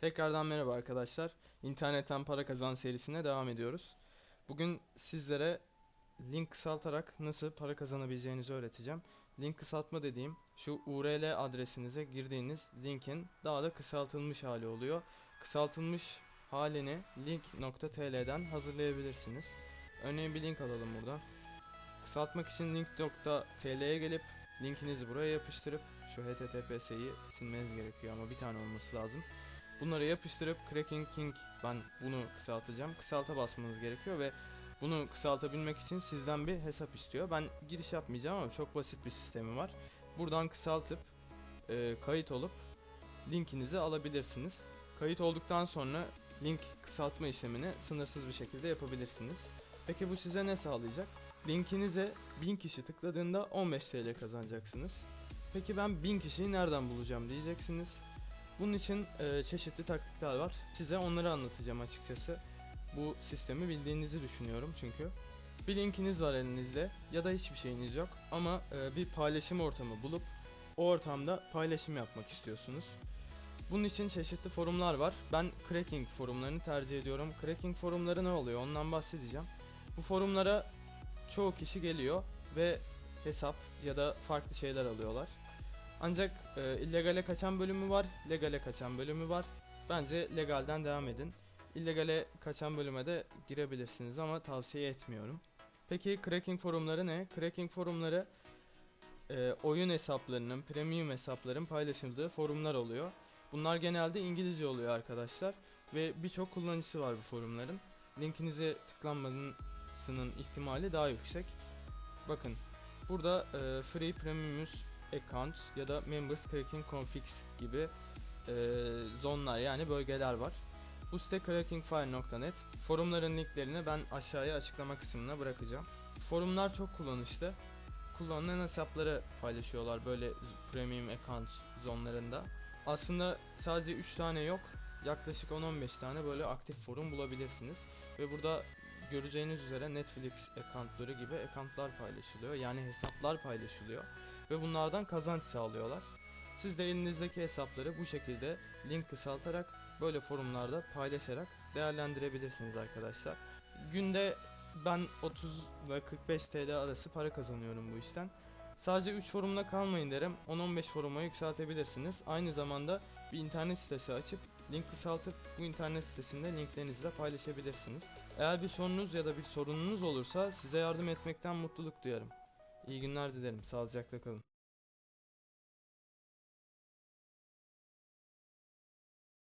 Tekrardan merhaba arkadaşlar. İnternetten para kazan serisine devam ediyoruz. Bugün sizlere link kısaltarak nasıl para kazanabileceğinizi öğreteceğim. Link kısaltma dediğim şu URL adresinize girdiğiniz linkin daha da kısaltılmış hali oluyor. Kısaltılmış halini link.tl'den hazırlayabilirsiniz. Örneğin bir link alalım buradan. Kısaltmak için link.tl'ye gelip linkinizi buraya yapıştırıp şu https'yi silmeniz gerekiyor ama bir tane olması lazım. Bunları yapıştırıp Cracking King ben bunu kısaltacağım. Kısalta basmanız gerekiyor ve bunu kısaltabilmek için sizden bir hesap istiyor. Ben giriş yapmayacağım ama çok basit bir sistemi var. Buradan kısaltıp e, kayıt olup linkinizi alabilirsiniz. Kayıt olduktan sonra link kısaltma işlemini sınırsız bir şekilde yapabilirsiniz. Peki bu size ne sağlayacak? Linkinize 1000 kişi tıkladığında 15 TL kazanacaksınız. Peki ben 1000 kişiyi nereden bulacağım diyeceksiniz. Bunun için e, çeşitli taktikler var. Size onları anlatacağım açıkçası. Bu sistemi bildiğinizi düşünüyorum çünkü. Bir linkiniz var elinizde ya da hiçbir şeyiniz yok ama e, bir paylaşım ortamı bulup o ortamda paylaşım yapmak istiyorsunuz. Bunun için çeşitli forumlar var. Ben Cracking forumlarını tercih ediyorum. Cracking forumları ne oluyor ondan bahsedeceğim. Bu forumlara çoğu kişi geliyor ve hesap ya da farklı şeyler alıyorlar. Ancak e, illegale kaçan bölümü var, legale kaçan bölümü var. Bence legalden devam edin. İllegale kaçan bölüme de girebilirsiniz ama tavsiye etmiyorum. Peki cracking forumları ne? Cracking forumları e, oyun hesaplarının, premium hesapların paylaşıldığı forumlar oluyor. Bunlar genelde İngilizce oluyor arkadaşlar ve birçok kullanıcısı var bu forumların. Linkinize tıklanmasının ihtimali daha yüksek. Bakın burada e, free premium account ya da members cracking configs gibi e, zonlar yani bölgeler var. Bu site crackingfire.net. Forumların linklerini ben aşağıya açıklama kısmına bırakacağım. Forumlar çok kullanışlı. Kullanılan hesapları paylaşıyorlar böyle premium account zonlarında. Aslında sadece 3 tane yok. Yaklaşık 10-15 tane böyle aktif forum bulabilirsiniz. Ve burada göreceğiniz üzere Netflix accountları gibi accountlar paylaşılıyor. Yani hesaplar paylaşılıyor ve bunlardan kazanç sağlıyorlar. Siz de elinizdeki hesapları bu şekilde link kısaltarak böyle forumlarda paylaşarak değerlendirebilirsiniz arkadaşlar. Günde ben 30 ve 45 TL arası para kazanıyorum bu işten. Sadece 3 forumla kalmayın derim. 10-15 foruma yükseltebilirsiniz. Aynı zamanda bir internet sitesi açıp link kısaltıp bu internet sitesinde linklerinizi de paylaşabilirsiniz. Eğer bir sorunuz ya da bir sorununuz olursa size yardım etmekten mutluluk duyarım. İyi günler dilerim. Sağlıcakla kalın.